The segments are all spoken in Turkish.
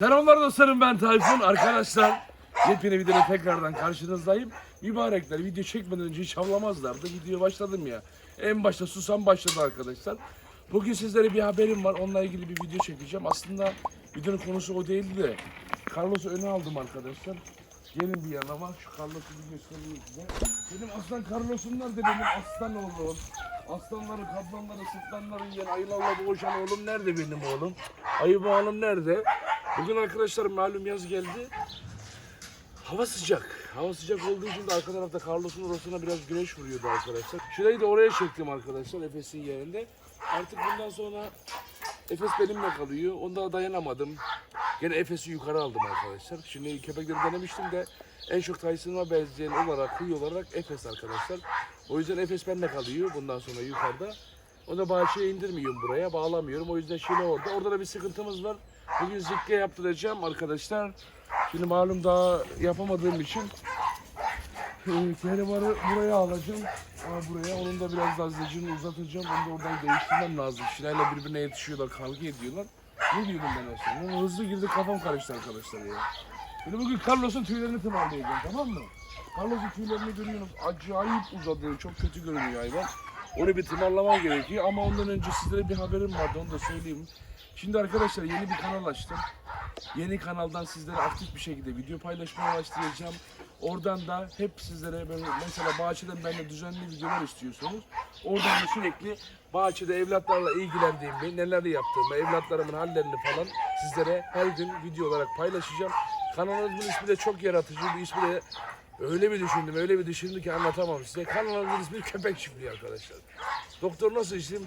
Selamlar dostlarım ben Tayfun. Arkadaşlar yepyeni videoda tekrardan karşınızdayım. Mübarekler video çekmeden önce hiç havlamazlardı. Video başladım ya. En başta susam başladı arkadaşlar. Bugün sizlere bir haberim var. Onunla ilgili bir video çekeceğim. Aslında videonun konusu o değildi de. Carlos'u öne aldım arkadaşlar. Gelin bir yanıma. Şu Carlos'u bir göstereyim size. Benim aslan Carlos'um nerede benim aslan oğlum? Aslanları, kaplanları, sırtlanları yiyen ayılarla boğuşan oğlum nerede benim oğlum? Ayı boğanım nerede? Bugün arkadaşlar malum yaz geldi. Hava sıcak. Hava sıcak olduğu için de arka tarafta Carlos'un orasına biraz güneş vuruyordu arkadaşlar. Şurayı da oraya çektim arkadaşlar Efes'in yerinde. Artık bundan sonra Efes benimle kalıyor. Onda dayanamadım. Gene Efes'i yukarı aldım arkadaşlar. Şimdi köpekleri denemiştim de en çok Tyson'a benzeyen olarak, huy olarak Efes arkadaşlar. O yüzden Efes benimle kalıyor bundan sonra yukarıda. Onu bahçeye indirmiyorum buraya, bağlamıyorum. O yüzden şimdi orada. Orada da bir sıkıntımız var. Bugün zikke yaptıracağım arkadaşlar. Şimdi malum daha yapamadığım için Kehribar'ı buraya alacağım. Ama buraya onun da biraz daha zecini uzatacağım. Onu da oradan değiştirmem lazım. Şilayla birbirine yetişiyorlar, kavga ediyorlar. Ne diyordum ben aslında? Hızlı girdi kafam karıştı arkadaşlar ya. Şimdi bugün Carlos'un tüylerini tımarlayacağım tamam mı? Carlos'un tüylerini görüyorsunuz. Acayip uzadı. Çok kötü görünüyor hayvan. Onu bir tımarlamam gerekiyor ama ondan önce sizlere bir haberim vardı onu da söyleyeyim. Şimdi arkadaşlar yeni bir kanal açtım. Yeni kanaldan sizlere aktif bir şekilde video paylaşmaya başlayacağım. Oradan da hep sizlere böyle mesela bahçeden benimle düzenli videolar istiyorsunuz. Oradan da sürekli bahçede evlatlarla ilgilendiğimi, neler yaptığımı, evlatlarımın hallerini falan sizlere her gün video olarak paylaşacağım. Kanalımızın ismi de çok yaratıcı. Bu ismi de öyle bir düşündüm, öyle bir düşündüm ki anlatamam size. Kanalımızın ismi Köpek Çiftliği arkadaşlar. Doktor nasıl isim?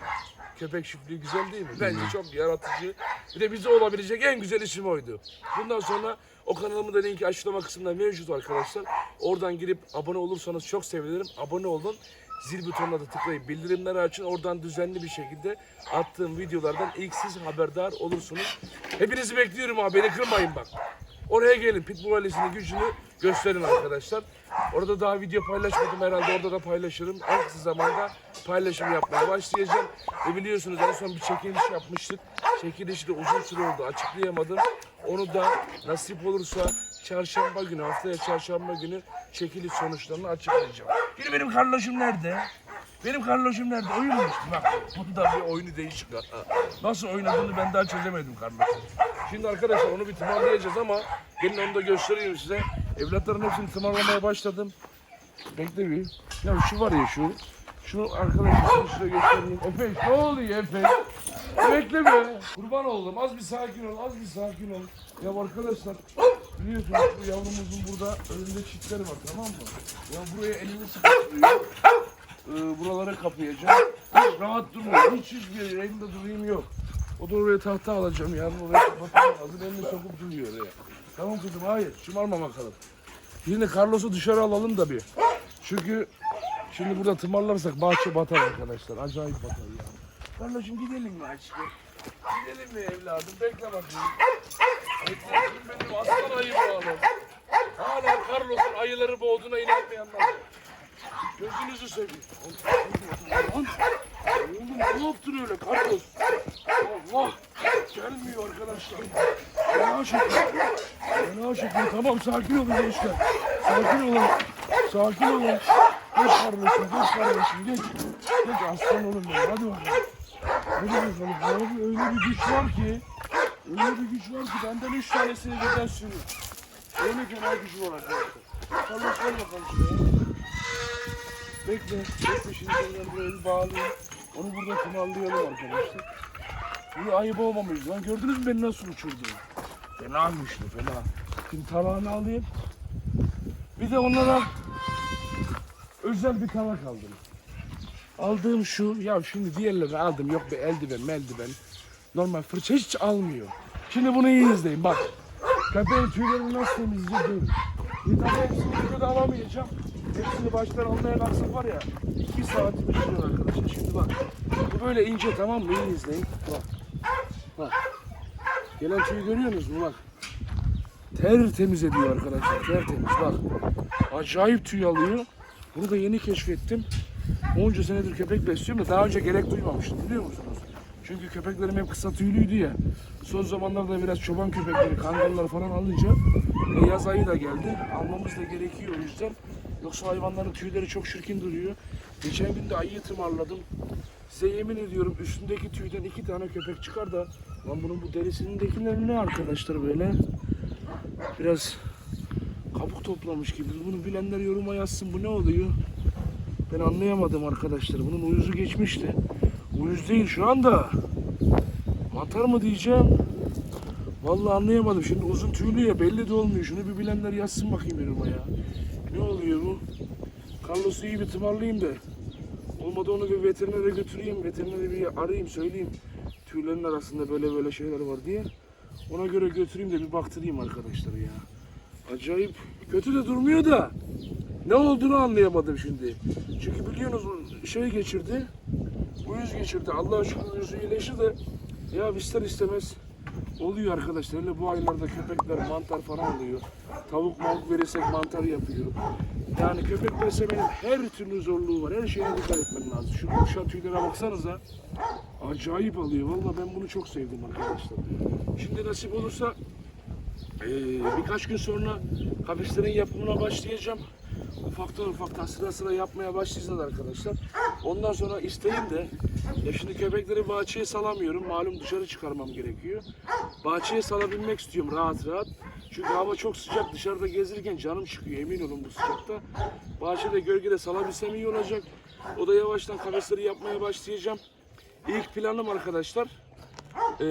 Köpek çiftliği güzel değil mi? Bence çok yaratıcı. Bir de bize olabilecek en güzel isim oydu. Bundan sonra o kanalımın da linki açıklama kısmında mevcut arkadaşlar. Oradan girip abone olursanız çok sevinirim. Abone olun. Zil butonuna da tıklayıp bildirimleri açın. Oradan düzenli bir şekilde attığım videolardan ilk siz haberdar olursunuz. Hepinizi bekliyorum abi. Beni kırmayın bak. Oraya gelin. Pitbull ailesinin gücünü gösterin arkadaşlar. Orada daha video paylaşmadım herhalde. Orada da paylaşırım. En kısa zamanda paylaşım yapmaya başlayacağım. Ve biliyorsunuz en son bir çekiliş yapmıştık. Çekilişi de uzun süre oldu. Açıklayamadım. Onu da nasip olursa çarşamba günü, haftaya çarşamba günü çekiliş sonuçlarını açıklayacağım. Şimdi benim kardeşim nerede? Benim kardeşim nerede? Oyun mu? Bak bu da bir oyunu değişik. Nasıl oynadığını ben daha çözemedim kardeşim. Şimdi arkadaşlar onu bir tımarlayacağız ama gelin onu da göstereyim size. Evlatların hepsini tımarlamaya başladım. Bekle bir. Ya şu var ya şu. Şu arkadaşlar size göstereyim. Efe ne oluyor Efe? Bekle be. Kurban oldum. Az bir sakin ol. Az bir sakin ol. Ya arkadaşlar biliyorsunuz bu yavrumuzun burada önünde çitleri var tamam mı? Ya buraya elini sıkıştırıyor. Ee, buralara kapayacağım. Hiç rahat durmuyor. Hiç hiçbir elimde durayım yok. O da oraya tahta alacağım yani oraya kapatmam lazım. Elini sokup duruyor oraya. Tamam kızım hayır. Şımarma bakalım. Yine Carlos'u dışarı alalım da bir. Çünkü şimdi burada tımarlarsak bahçe batar arkadaşlar. Acayip batar ya. Carlos'um gidelim mi aşkım? Gidelim mi evladım? Bekle bakayım. Bekle benim aslan ayı bağlı. Hala Carlos'un ayıları boğduğuna inanmayanlar. Gözünüzü seveyim. Oğlum ne yaptın öyle Carlos? Allah! Gelmiyor arkadaşlar. Fena şekil. Fena şekil. Tamam sakin olun gençler. Sakin olun. Sakin olun. Geç kardeşim, geç kardeşim, geç. Geç aslan oğlum benim. Hadi bakalım. Hadi bakalım. Abi öyle bir güç var ki. Öyle bir güç var ki benden üç tanesini birden sürüyor. Öyle fena gücü var arkadaşlar. Carlos gel bakalım şuraya. Bekle, bekle şimdi ben buraya bir bağlayayım. Onu burada tımarlayalım arkadaşlar. Bunu ayıp olmamayız lan. Gördünüz mü beni nasıl uçurdu? Fena güçlü, fena. Şimdi tarağını alayım. Bir de onlara özel bir tarak aldım. Aldığım şu, ya şimdi diğerlerini aldım. Yok bir eldiven, meldiven. Normal fırça hiç almıyor. Şimdi bunu iyi izleyin bak. Köpeğin tüylerini nasıl temizleyeceğim. Bir tane hepsini videoda alamayacağım. Hepsini baştan almaya kalksak var ya. iki saat sürüyor arkadaşlar. Şimdi bak. Bu böyle ince tamam mı? İyi izleyin. Bak. Bak. Gelen tüyü görüyorsunuz mu? Bak. Tertemiz ediyor arkadaşlar. Tertemiz bak. Acayip tüy alıyor. Bunu da yeni keşfettim. Onca senedir köpek besliyorum da daha önce gerek duymamıştım biliyor musunuz? Çünkü köpeklerim hep kısa tüylüydü ya. Son zamanlarda biraz çoban köpekleri, kangallar falan alınca e, yaz ayı da geldi. Almamız da gerekiyor o yüzden. Yoksa hayvanların tüyleri çok şirkin duruyor. Geçen gün de ayıyı tımarladım. Size yemin ediyorum üstündeki tüyden iki tane köpek çıkar da lan bunun bu derisindekiler ne arkadaşlar böyle? Biraz kabuk toplamış gibi. Bunu bilenler yoruma yazsın. Bu ne oluyor? Ben anlayamadım arkadaşlar. Bunun uyuzu geçmişti. Uyuz değil şu anda. Mantar mı diyeceğim? Vallahi anlayamadım. Şimdi uzun tüylü ya belli de olmuyor. Şunu bir bilenler yazsın bakayım yoruma ya. Ne oluyor bu? Carlos'u iyi bir tımarlayayım da. Olmadı onu bir veterinere götüreyim. Veterinere bir arayayım söyleyeyim. Tüylerin arasında böyle böyle şeyler var diye. Ona göre götüreyim de bir baktırayım arkadaşlar ya. Acayip kötü de durmuyor da. Ne olduğunu anlayamadım şimdi. Çünkü biliyorsunuz şey geçirdi. Uyuz geçirdi. Allah'a şükür uyuzu iyileşti de. Ya ister istemez oluyor arkadaşlar. Hele bu aylarda köpekler mantar falan oluyor. Tavuk mavuk verirsek mantar yapıyor. Yani köpek beslemenin her türlü zorluğu var. Her şeye dikkat etmen lazım. Şu kuşa tüylere baksanıza. Acayip alıyor. Vallahi ben bunu çok sevdim arkadaşlar. Şimdi nasip olursa ee, birkaç gün sonra kafeslerin yapımına başlayacağım. Ufaktan ufaktan sıra sıra yapmaya başlayacağız arkadaşlar. Ondan sonra isteğim de ya şimdi köpekleri bahçeye salamıyorum. Malum dışarı çıkarmam gerekiyor. Bahçeye salabilmek istiyorum rahat rahat. Çünkü hava çok sıcak. Dışarıda gezirken canım çıkıyor emin olun bu sıcakta. Bahçede gölgede salabilsem iyi olacak. O da yavaştan kafesleri yapmaya başlayacağım. İlk planım arkadaşlar ee,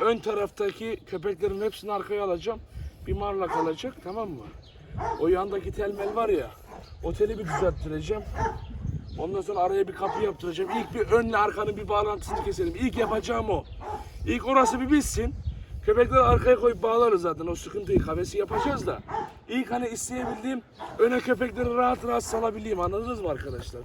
ön taraftaki köpeklerin hepsini arkaya alacağım. Bir marla kalacak tamam mı? O yandaki telmel var ya o teli bir düzelttireceğim. Ondan sonra araya bir kapı yaptıracağım. İlk bir önle arkanın bir bağlantısını keselim. İlk yapacağım o. İlk orası bir bitsin. Köpekleri arkaya koyup bağlarız zaten. O sıkıntıyı kafesi yapacağız da. İlk hani isteyebildiğim öne köpekleri rahat rahat salabileyim. Anladınız mı arkadaşlar?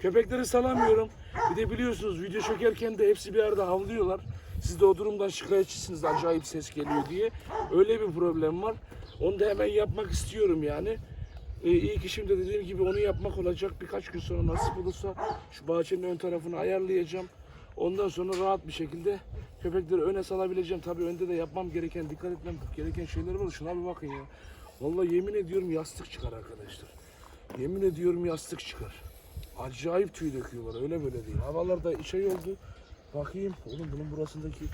Köpekleri salamıyorum. Bir de biliyorsunuz video çekerken de hepsi bir arada havlıyorlar. Siz de o durumdan şikayetçisiniz acayip ses geliyor diye. Öyle bir problem var. Onu da hemen yapmak istiyorum yani. Ee, ilk işim de dediğim gibi onu yapmak olacak. Birkaç gün sonra nasip olursa şu bahçenin ön tarafını ayarlayacağım. Ondan sonra rahat bir şekilde köpekleri öne salabileceğim. Tabii önde de yapmam gereken, dikkat etmem gereken şeyler var. Şuna bir bakın ya. Vallahi yemin ediyorum yastık çıkar arkadaşlar. Yemin ediyorum yastık çıkar. Acayip tüy döküyorlar öyle böyle değil. Havalarda şey oldu. Bakayım oğlum bunun burasındaki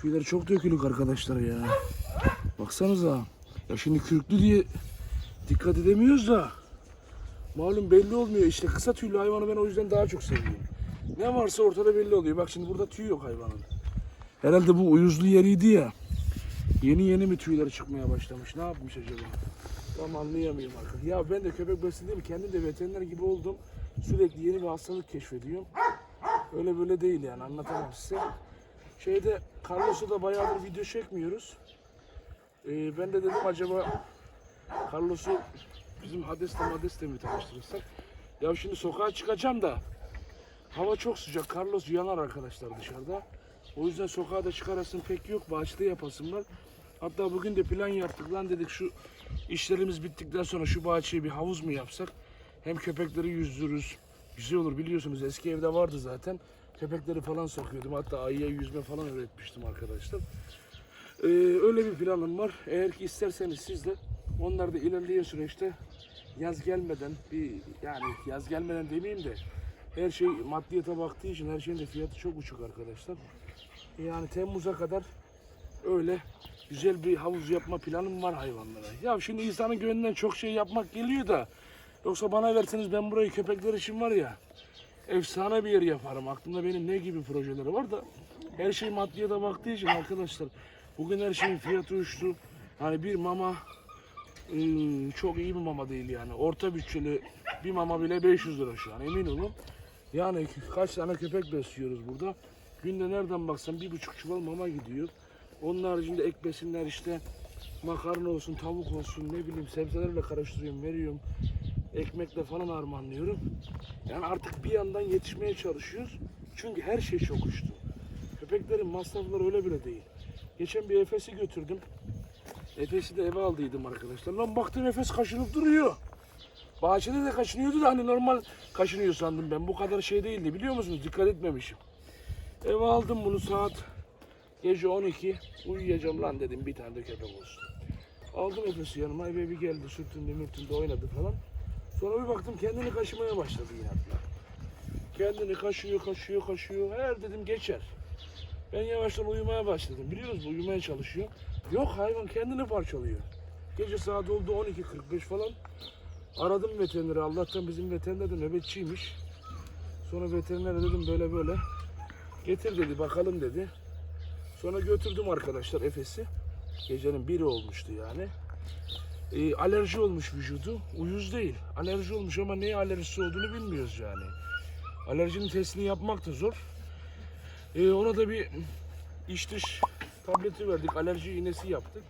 tüyler çok dökülük arkadaşlar ya. Baksanıza. Ya şimdi kürklü diye dikkat edemiyoruz da. Malum belli olmuyor işte kısa tüylü hayvanı ben o yüzden daha çok seviyorum. Ne varsa ortada belli oluyor. Bak şimdi burada tüy yok hayvanın. Herhalde bu uyuzlu yeriydi ya. Yeni yeni mi tüyleri çıkmaya başlamış? Ne yapmış acaba? Tam anlayamıyorum arkadaşlar. Ya ben de köpek beslediğim kendim de veteriner gibi oldum. Sürekli yeni bir hastalık keşfediyorum. Öyle böyle değil yani anlatamam size. Şeyde Carlos'u da bayağıdır video çekmiyoruz. Ee, ben de dedim acaba Carlos'u bizim Hades'le Mades'le mi tanıştırırsak? Ya şimdi sokağa çıkacağım da hava çok sıcak. Carlos yanar arkadaşlar dışarıda. O yüzden sokağa da çıkarasın pek yok. Bahçede yapasın var. Hatta bugün de plan yaptık lan dedik şu işlerimiz bittikten sonra şu bahçeye bir havuz mu yapsak? Hem köpekleri yüzdürürüz. Güzel olur biliyorsunuz eski evde vardı zaten. Köpekleri falan sokuyordum. Hatta ayıya yüzme falan öğretmiştim arkadaşlar. Ee, öyle bir planım var. Eğer ki isterseniz siz de onlar da ilerleyen süreçte yaz gelmeden bir yani yaz gelmeden demeyeyim de her şey maddiyata baktığı için her şeyin de fiyatı çok uçuk arkadaşlar. Yani Temmuz'a kadar öyle güzel bir havuz yapma planım var hayvanlara. Ya şimdi insanın gönlünden çok şey yapmak geliyor da yoksa bana verseniz ben burayı köpekler için var ya efsane bir yer yaparım. Aklımda benim ne gibi projeleri var da her şey maddiyata baktığı için arkadaşlar bugün her şeyin fiyatı uçtu. Hani bir mama ıı, çok iyi bir mama değil yani. Orta bütçeli bir mama bile 500 lira şu an emin olun. Yani kaç tane köpek besliyoruz burada. Günde nereden baksan bir buçuk çuval mama gidiyor. Onun haricinde ek besinler işte makarna olsun, tavuk olsun ne bileyim sebzelerle karıştırıyorum, veriyorum. Ekmekle falan harmanlıyorum. Yani artık bir yandan yetişmeye çalışıyoruz. Çünkü her şey çok uçtu. Köpeklerin masrafları öyle bile değil. Geçen bir Efes'i götürdüm. Efes'i de eve aldıydım arkadaşlar. Lan baktım Efes kaşınıp duruyor. Bahçede de kaşınıyordu da hani normal kaşınıyor sandım ben. Bu kadar şey değildi biliyor musunuz? Dikkat etmemişim. Eve aldım bunu saat gece 12. Uyuyacağım lan dedim bir tane de köpek olsun. Aldım Efes'i yanıma eve bir geldi sürtündü mürtündü oynadı falan. Sonra bir baktım kendini kaşımaya başladı inatla. Kendini kaşıyor kaşıyor kaşıyor. Her dedim geçer. Ben yavaştan uyumaya başladım. Biliyoruz bu uyumaya çalışıyor. Yok hayvan kendini parçalıyor. Gece saat oldu 12.45 falan. Aradım veterineri. Allah'tan bizim veteriner de nöbetçiymiş. Sonra veterinere dedim böyle böyle. Getir dedi bakalım dedi. Sonra götürdüm arkadaşlar Efes'i. Gecenin biri olmuştu yani. Ee, alerji olmuş vücudu. Uyuz değil. Alerji olmuş ama neye alerjisi olduğunu bilmiyoruz yani. Alerjinin testini yapmak da zor. Ee, ona da bir iç dış tableti verdik. Alerji iğnesi yaptık.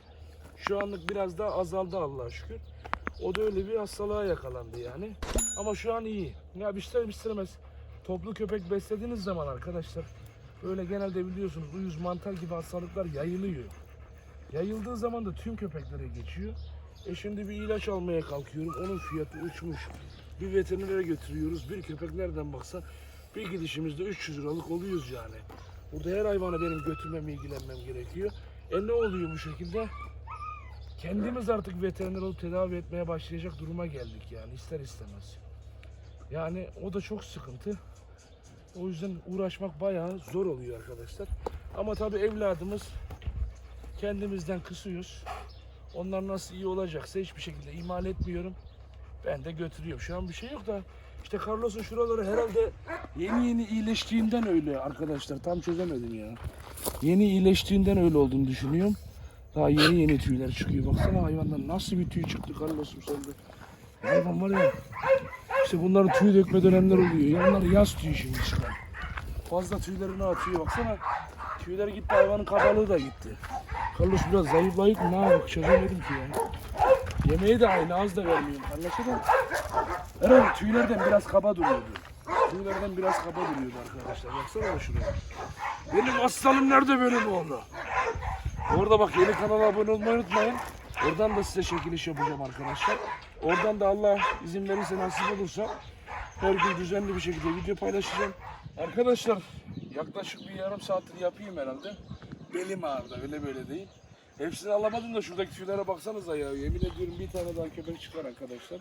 Şu anlık biraz daha azaldı Allah'a şükür. O da öyle bir hastalığa yakalandı yani. Ama şu an iyi. Ya ister istemez toplu köpek beslediğiniz zaman arkadaşlar böyle genelde biliyorsunuz uyuz mantar gibi hastalıklar yayılıyor. Yayıldığı zaman da tüm köpeklere geçiyor. E şimdi bir ilaç almaya kalkıyorum. Onun fiyatı uçmuş. Bir veterinere götürüyoruz. Bir köpek nereden baksa bir gidişimizde 300 liralık oluyoruz yani. Burada her hayvanı benim götürmem, ilgilenmem gerekiyor. E ne oluyor bu şekilde? Kendimiz artık veteriner olup tedavi etmeye başlayacak duruma geldik yani ister istemez. Yani o da çok sıkıntı. O yüzden uğraşmak bayağı zor oluyor arkadaşlar. Ama tabii evladımız kendimizden kısıyoruz. Onlar nasıl iyi olacaksa hiçbir şekilde ihmal etmiyorum. Ben de götürüyorum. Şu an bir şey yok da işte Carlos'un şuraları herhalde yeni yeni iyileştiğinden öyle arkadaşlar. Tam çözemedim ya. Yeni iyileştiğinden öyle olduğunu düşünüyorum. Daha yeni yeni tüyler çıkıyor. Baksana hayvandan nasıl bir tüy çıktı Carlos'um sende. Hayvan var ya. İşte bunların tüy dökme dönemler oluyor. Yanlar yaz tüyü şimdi çıkan. Fazla tüylerini atıyor. Baksana. Tüyler gitti hayvanın kabalığı da gitti. Carlos biraz zayıflayıp ne yapık çözemedim ki ya. Yemeği de aynı az da vermiyorum. Carlos'a da herhalde tüylerden biraz kaba duruyordu. Tüylerden biraz kaba duruyordu arkadaşlar. Baksana şuraya. Benim aslanım nerede benim oğlum? Orada bak yeni kanala abone olmayı unutmayın. Oradan da size çekiliş yapacağım arkadaşlar. Oradan da Allah izin verirse nasip olursa her gün düzenli bir şekilde video paylaşacağım. Arkadaşlar yaklaşık bir yarım saattir yapayım herhalde. Belim ağrıdı öyle böyle değil. Hepsini alamadım da şuradaki tüylere baksanıza ya. Yemin ediyorum bir tane daha köpek çıkar arkadaşlar.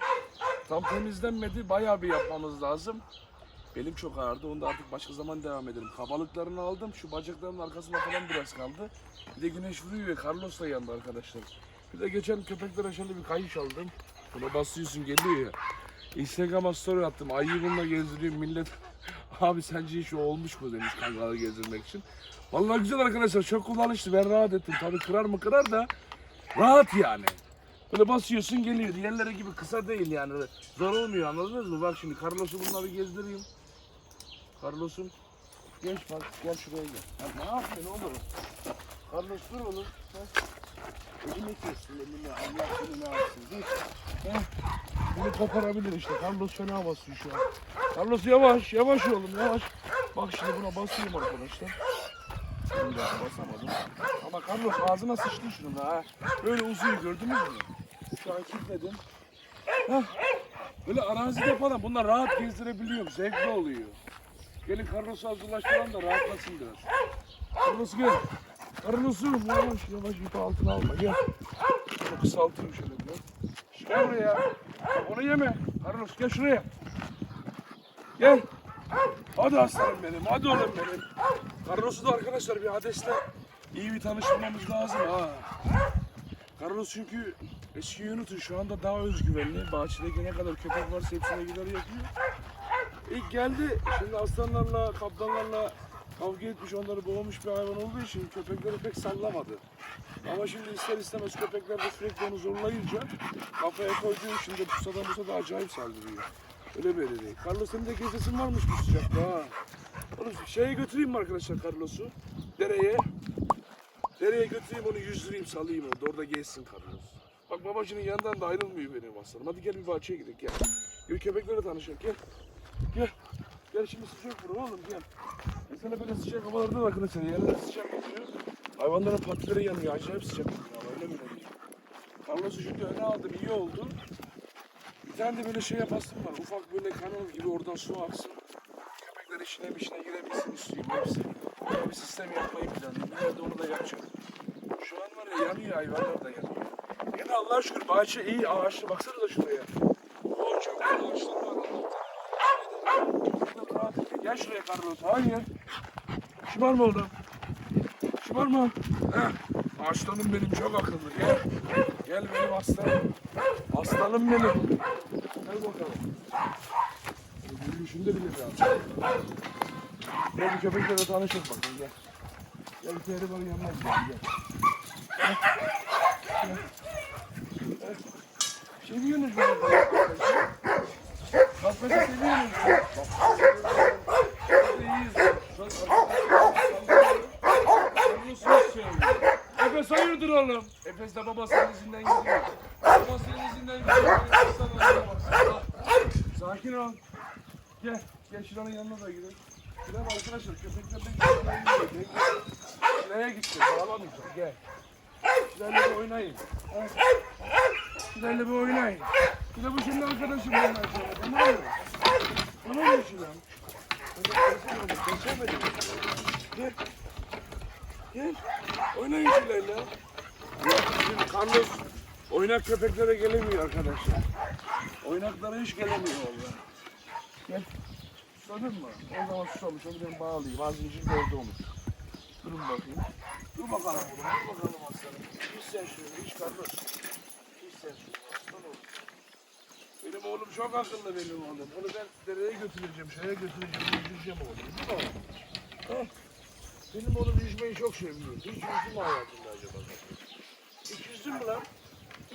Tam temizlenmedi. Bayağı bir yapmamız lazım. Belim çok ağrıdı. Onu da artık başka zaman devam edelim. Kabalıklarını aldım. Şu bacaklarının arkasında falan biraz kaldı. Bir de güneş vuruyor ya. Carlos da yandı arkadaşlar. Bir de geçen köpeklere şöyle bir kayış aldım. Buna basıyorsun geliyor ya. Instagram'a story attım. Ayıyı bununla gezdiriyorum millet. Abi sence hiç olmuş mu demiş kangalı gezdirmek için. Vallahi güzel arkadaşlar çok kullanışlı ben rahat ettim. Tabii kırar mı kırar da rahat yani. Böyle basıyorsun geliyor. Diğerleri gibi kısa değil yani. Zor olmuyor anladınız mı? Bak şimdi Carlos'u bununla bir gezdireyim. Carlos'um geç bak gel şuraya gel. Ya ne yapıyorsun oğlum? Carlos dur oğlum. Ha? Elimi kestin elimi. Allah seni ne yapsın. Dur. Ha? Bunu koparabilir işte. Carlos fena basıyor şu an. Carlos yavaş yavaş oğlum yavaş. Bak şimdi buna basayım arkadaşlar. Dakika basamadım. Ama Carlos ağzına sıçtı şunun ha. Böyle uzuyor gördünüz mü? Şu an kilitledim. Hah. Böyle arazide falan bunlar rahat gezdirebiliyorum. Zevkli oluyor. Gelin Carlos'u hazırlaştıralım da rahatlasın biraz. Carlos gel. Carlos'um yavaş yavaş ipi altına alma gel. Şunu kısaltayım şöyle biraz. Gel buraya. Onu yeme. Carlos gel şuraya. Gel. Hadi aslanım benim. Hadi oğlum benim. Carlos'u da arkadaşlar bir Hades'le iyi bir tanıştırmamız lazım ha. Carlos çünkü eski unutun şu anda daha özgüvenli. Bahçedeki ne kadar köpek varsa hepsine gider yapıyor. İlk geldi. Şimdi aslanlarla, kaplanlarla kavga etmiş, onları boğmuş bir hayvan olduğu için köpekleri pek sallamadı. Ama şimdi ister istemez köpekler de sürekli onu zorlayınca kafaya koyduğu için de pusada pusada acayip saldırıyor. Öyle böyle değil. Carlos senin de gezesin varmış bu sıcakta ha. Oğlum şeye götüreyim mi arkadaşlar Carlos'u? Dereye. Dereye götüreyim onu yüzdüreyim salayım orada. Orada gezsin Carlos. Bak babacının yanından da ayrılmıyor benim aslanım. Hadi gel bir bahçeye gidelim gel. Gel köpeklerle tanışalım gel. Gel. Gel şimdi sıcak vurun oğlum gel. Mesela böyle sıcak havalarda da arkadaşlar yerler sıcak geçiyor. Hayvanların patileri yanıyor. Acayip sıcak ama öyle mi değil? Carlos'u şimdi öne aldım iyi oldu. Bir tane de böyle şey yapasım var. Ufak böyle kanal gibi oradan su aksın. Köpekler içine içine girebilsin istiyorum hepsi. Böyle bir sistem yapmayı planlıyorum. İleride onu da yapacağım. Şu an var ya yanıyor hayvanlar da yanıyor. Yine Allah şükür bahçe iyi ağaçlı baksanıza şuraya. O çok güzel ağaçlar var. Gel şuraya Carlos. Hayır. Şımarma oğlum. Şımarma. Heh. Aslanım benim çok akıllı. Gel. Gel benim aslanım. Aslanım benim. Gel bakalım. Yürüyüşünü de bilir lazım. Gel bir köpeklerle tanışır bakın gel. Gel bir kere bana yanına gel. gel. Seviyorsunuz beni. Bak beni seviyorsunuz. Bak. De seviyor. Efes hayırdır oğlum? Efes de babasının izinden gidiyor. Babasının izinden gidiyor. Sakin ol. Gel. Gel şuranın yanına da gidelim. Bak arkadaşlar köpekler de gidiyor. Şuraya gitti. Bağlamayacağım. Gel. Şurayla bir oynayın. Şurayla bir oynayın. Bir de bu arkadaşın bunlar sonra. Tamam mı? Tamam mı şuran? Geçemedim. Gel. Gel. Oynayın şurayla. Bizim Carlos oynak köpeklere gelemiyor arkadaşlar. Oynaklara hiç gelemiyor valla. Gel. Susadın mı? O zaman susamış. Onu ben bağlayayım. Az önce de orada. Durun bakayım. Dur bakalım oğlum. Dur bakalım aslanım. Hiç sen şunu. Hiç Carlos. Hiç sen şunu. Aslan oğlum. Benim oğlum çok akıllı benim oğlum. Onu ben dereye götüreceğim, şeye götüreceğim, yüzeceğim oğlum. Değil mi oğlum? Heh. Benim oğlum yüzmeyi çok seviyor. Hiç yüzdü mü hayatında acaba? Hiç yüzdün mü lan?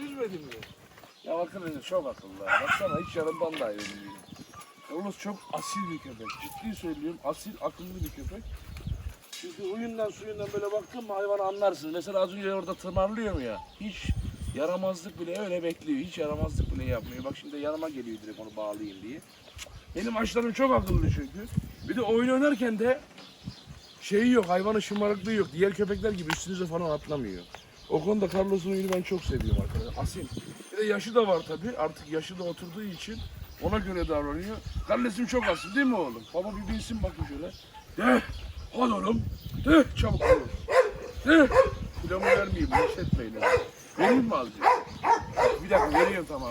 Yüzmedin mi? Ya arkadaşlar çok akıllı. ha. Baksana hiç yanımdan da ayrılmıyor. Yalnız çok asil bir köpek. Ciddi söylüyorum. Asil, akıllı bir köpek. Çünkü huyundan suyundan böyle baktın mı hayvanı anlarsın. Mesela az önce orada tırmanlıyor ya. Hiç yaramazlık bile öyle bekliyor. Hiç yaramazlık bile yapmıyor. Bak şimdi yanıma geliyor direkt onu bağlayayım diye. Benim açlarım çok akıllı çünkü. Bir de oyun oynarken de şeyi yok, hayvanın şımarıklığı yok. Diğer köpekler gibi üstünüze falan atlamıyor. O konuda Carlos'un oyunu ben çok seviyorum arkadaşlar. Asil. Bir de yaşı da var tabii. Artık yaşı da oturduğu için ona göre davranıyor. Carlos'um çok asil değil mi oğlum? Baba bir binsin bakın şöyle. De, hadi oğlum. De, çabuk oğlum. De. Kilomu vermeyeyim, boş etmeyin. Vereyim mi azıcık? Bir dakika veriyorum tamam.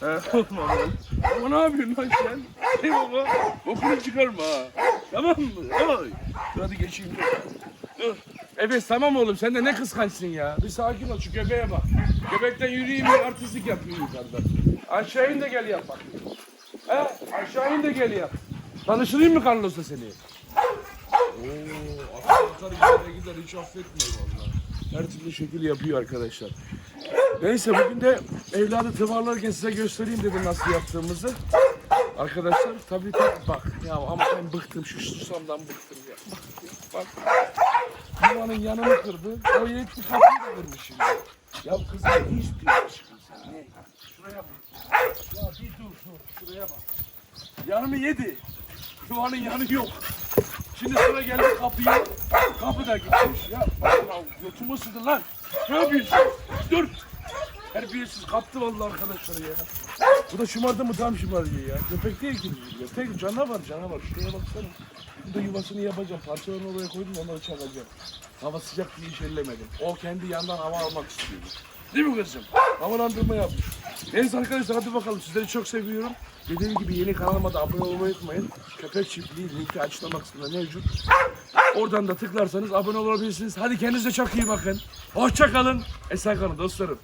He, olmadı. Ama ne yapıyorsun lan sen? Hey baba, okunu çıkarma ha. Tamam mı? Oy. Dur Hadi geçeyim. Dur. Dur. Efes tamam oğlum sen de ne kıskançsın ya. Bir sakin ol şu köpeğe bak. Köpekten yürüyeyim bir artistlik yapıyor yukarıda. Aşağı in de gel yap bak. He aşağı in de gel yap. Tanıştırayım mı Carlos'la seni? Oo, atar gider gider hiç affetmiyor vallahi. Her türlü şekil yapıyor arkadaşlar. Neyse bugün de evladı tımarlarken size göstereyim dedim nasıl yaptığımızı. Arkadaşlar tabii tek bak ya ama ben bıktım şu susamdan bıktım ya. Bak bak. Yuvanın yanını kırdı. O yetti kapıyı da kırmış şimdi. Ya kızım ne istiyorsun aşkım sen? Ne? Şuraya bak. Ya bir dur dur şuraya bak. Yanımı yedi. Yuvanın yanı yok. Şimdi sıra geldi kapıya. Kapı da gitmiş. Ya ya götümü ısıdı lan. Ne yapıyorsun? Dur. Terbiyesiz kaptı vallahi arkadaşlar ya. Bu da şımardı mı tam şımarıyor ya. Köpek değil ki. Tek canavar canavar. Şuraya baksana. Bu da yuvasını yapacağım. Parçalarını oraya koydum onları çalacağım. Hava sıcak diye hiç. O kendi yandan hava almak istiyordu. Değil mi kızım? Havalandırma yapmış. Neyse arkadaşlar hadi bakalım sizleri çok seviyorum. Dediğim gibi yeni kanalıma da abone olmayı unutmayın. Köpek çiftliği linki açıklama kısmında mevcut. Oradan da tıklarsanız abone olabilirsiniz. Hadi kendinize çok iyi bakın. Hoşça kalın. Esen kalın dostlarım.